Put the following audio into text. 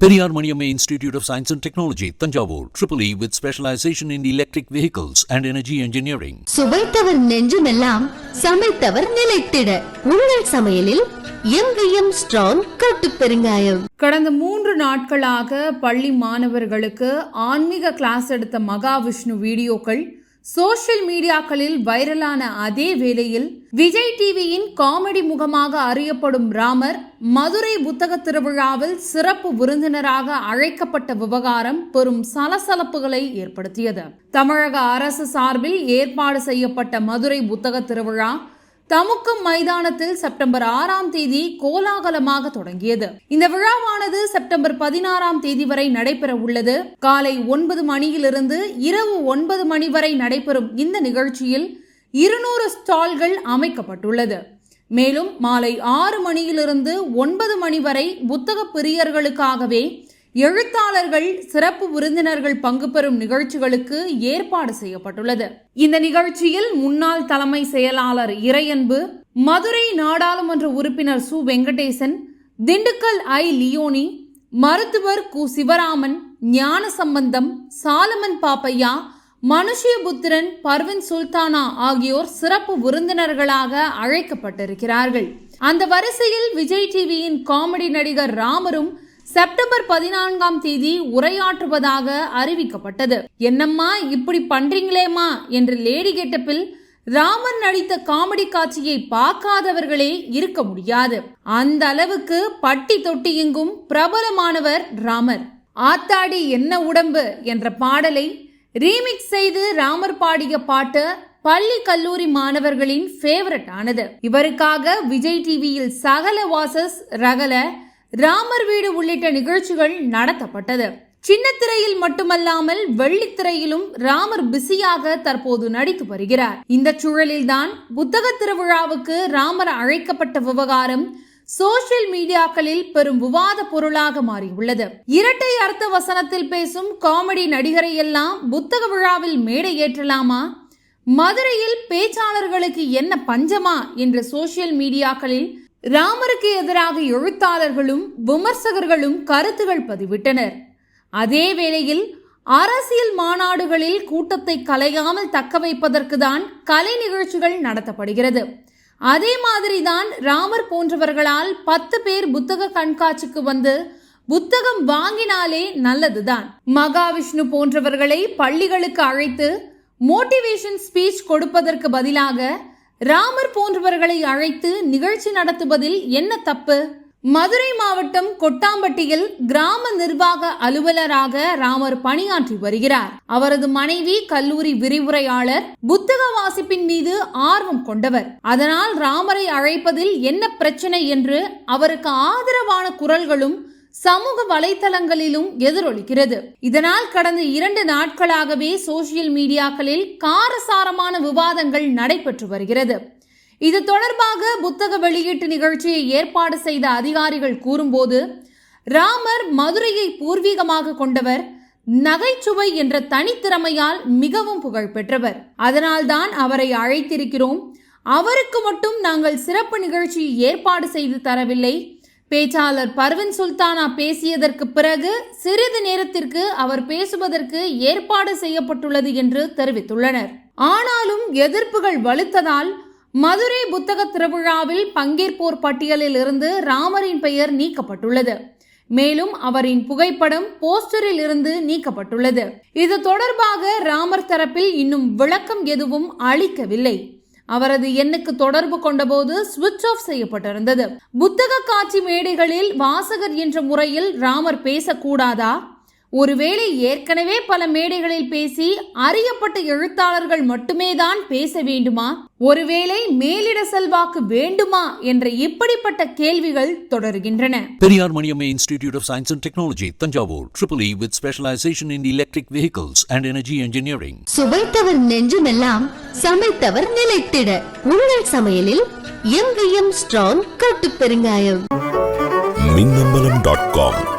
Periyar Maniamma Institute of Science and Technology, Tanjavur, Triple E with specialization in electric vehicles and energy engineering. சுவைத்தவர் நெஞ்சுமெல்லாம் சமைத்தவர் நிலைத்திட உங்கள் சமையலில் எங்கேயும் ஸ்ட்ராங் கட்டு பெருங்காயம் கடந்த மூன்று நாட்களாக பள்ளி மாணவர்களுக்கு ஆன்மீக கிளாஸ் எடுத்த மகாவிஷ்ணு வீடியோக்கள் சோஷியல் மீடியாக்களில் வைரலான அதே வேளையில் விஜய் டிவியின் காமெடி முகமாக அறியப்படும் ராமர் மதுரை புத்தக திருவிழாவில் சிறப்பு விருந்தினராக அழைக்கப்பட்ட விவகாரம் பெரும் சலசலப்புகளை ஏற்படுத்தியது. தமிழக அரசு சார்பில் ஏற்பாடு செய்யப்பட்ட மதுரை புத்தக திருவிழா தமுக்கம் மைதானத்தில் செப்டம்பர் ஆறாம் தேதி கோலாகலமாக தொடங்கியது. இந்த விழாவானது செப்டம்பர் பதினாறாம் தேதி வரை நடைபெற உள்ளது. காலை ஒன்பது மணியிலிருந்து இரவு ஒன்பது மணி வரை நடைபெறும் இந்த நிகழ்ச்சியில் இருநூறு ஸ்டால்கள் அமைக்கப்பட்டுள்ளது. மேலும் மாலை ஆறு மணியிலிருந்து ஒன்பது மணி வரை புத்தக பிரியர்களுக்காகவே எழுத்தாளர்கள் சிறப்பு விருந்தினர்கள் பங்கு பெறும் நிகழ்ச்சிகளுக்கு ஏற்பாடு செய்யப்பட்டுள்ளது. இந்த நிகழ்ச்சியில் முன்னாள் தலைமை செயலாளர் இறையன்பு மதுரை நாடாளுமன்ற உறுப்பினர் சு. வெங்கடேசன் திண்டுக்கல் ஐ. லியோனி மருத்துவர் கு. சிவராமன் ஞான சம்பந்தம் சாலமன் பாப்பையா மனுஷியபுத்திரன் பர்வின் சுல்தானா ஆகியோர் சிறப்பு விருந்தினர்களாக அழைக்கப்பட்டிருக்கிறார்கள். அந்த வரிசையில் விஜய் டிவியின் காமெடி நடிகர் ராமரும் செப்டம்பர் பதினான்காம் தேதி உரையாற்றுவதாக அறிவிக்கப்பட்டது. என்னம்மா இப்படி பண்றீங்களேம்மா? என்று லேடி கெட்டப்பில் ராமன் நடித்த காமெடி காட்சியை பார்க்காதவர்களே இருக்க முடியாது. அந்த அளவுக்கு பட்டி தொட்டி எங்கும் பிரபலமானவர் ராமர். ஆத்தாடி என்ன உடம்பு? என்ற பாடலை ரீமிக்ஸ் செய்து ராமர் பாடிய பாட்டு பள்ளி கல்லூரி மாணவர்களின் ஃபேவரட் ஆனது. இவருக்காக விஜய் டிவியில் சகல வாசஸ் ரகல ராமர் வீடு உள்ளிட்ட நிகழ்ச்சிகள் நடத்தப்பட்டது. சின்ன திரையில் மட்டுமல்லாமல் வெள்ளித்திரையிலும் ராமர் பிஸியாக தற்போது நடித்து வருகிறார். இந்த சூழலில்தான் புத்தக திருவிழாவுக்கு ராமர் அழைக்கப்பட்ட விவகாரம் சோசியல் மீடியாக்களில் பெரும் விவாத பொருளாக மாறியுள்ளது. இரட்டை அர்த்த வசனத்தில் பேசும் காமெடி நடிகரை எல்லாம் புத்தக விழாவில் மேடை ஏற்றலாமா? மதுரையில் பேச்சாளர்களுக்கு என்ன பஞ்சமா? என்ற சோசியல் மீடியாக்களில் ராமருக்கு எதிராக எழுத்தாளர்களும் விமர்சகர்களும் கருத்துகள் பதிவிட்டனர். அதே வேளையில் அரசியல் மாநாடுகளில் கூட்டத்தை கலையாமல் தக்க வைப்பதற்கு தான் கலை நிகழ்ச்சிகள் நடத்தப்படுகிறது. அதே மாதிரிதான் ராமர் போன்றவர்களால் பத்து பேர் புத்தக கண்காட்சிக்கு வந்து புத்தகம் வாங்கினாலே நல்லதுதான். மகாவிஷ்ணு போன்றவர்களை பள்ளிகளுக்கு அழைத்து மோட்டிவேஷன் ஸ்பீச் கொடுப்பதற்கு பதிலாக ராமர் போன்றவர்களை அழைத்து நிகழ்ச்சி நடத்துவதில் என்ன தப்பு? மதுரை மாவட்டம் கொட்டாம்பட்டியில் கிராம நிர்வாக அலுவலராக ராமர் பணியாற்றி வருகிறார். அவரது மனைவி கல்லூரி விரிவுரையாளர் புத்தக வாசிப்பின் மீது ஆர்வம் கொண்டவர். அதனால் ராமரை அழைப்பதில் என்ன பிரச்சனை என்று அவருக்கு ஆதரவான குரல்களும் சமூக வலைதளங்களிலும் எதிரொலிக்கிறது. இதனால் கடந்த இரண்டு நாட்களாகவே சோசியல் மீடியாக்களில் காரசாரமான விவாதங்கள் நடைபெற்று வருகிறது. இது தொடர்பாக புத்தக வெளியீட்டு நிகழ்ச்சியை ஏற்பாடு செய்த அதிகாரிகள் கூறும்போது ராமர் மதுரையை பூர்வீகமாக கொண்டவர் நகைச்சுவை என்ற தனித்திறமையால் மிகவும் புகழ் பெற்றவர். அதனால்தான் அவரை அழைத்திருக்கிறோம். அவருக்கு மட்டும் நாங்கள் சிறப்பு நிகழ்ச்சி ஏற்பாடு செய்து தரவில்லை. பேச்சாளர் பர்வின் சுல்தானா பேசியதற்கு பிறகு சிறிது நேரத்திற்கு அவர் பேசுவதற்கு ஏற்பாடு செய்யப்பட்டுள்ளது என்று தெரிவித்துள்ளனர். ஆனாலும் எதிர்ப்புகள் வலுத்ததால் மதுரை புத்தக திருவிழாவில் பங்கேற்போர் பட்டியலில் இருந்து ராமரின் பெயர் நீக்கப்பட்டுள்ளது. மேலும் அவரின் புகைப்படம் போஸ்டரில் இருந்து நீக்கப்பட்டுள்ளது. இது தொடர்பாக ராமர் தரப்பில் இன்னும் விளக்கம் எதுவும் அளிக்கவில்லை. அவரது எண்ணுக்கு தொடர்பு கொண்டபோது சுவிட்ச் ஆஃப் செய்யப்பட்டிருந்தது. புத்தக காட்சி மேடைகளில் வாசகர் என்ற முறையில் ராமர் பேசக்கூடாதா? ஒருவேளை ஏற்கனவே பல மேடைகளில் பேசி அறியப்பட்ட எழுத்தாளர்கள் மட்டுமே தான் பேச வேண்டுமா? ஒருவேளை மேலிட செல்வாக்கு வேண்டுமா? என்ற இப்படிப்பட்ட கேள்விகள் தொடர்கின்றன. Periyar Maniamma Institute of Science and Technology, Tanjavur, Triple E with specialization in electric vehicles and energy engineering. சுவைத்தவர் நெஞ்சுமெல்லாம் சமைத்தவர் நிலைத்திட. உங்கள் சமையலில் எங்கேயும் ஸ்ட்ராங் கட்டு பெருங்காயம். Minnambalam dot com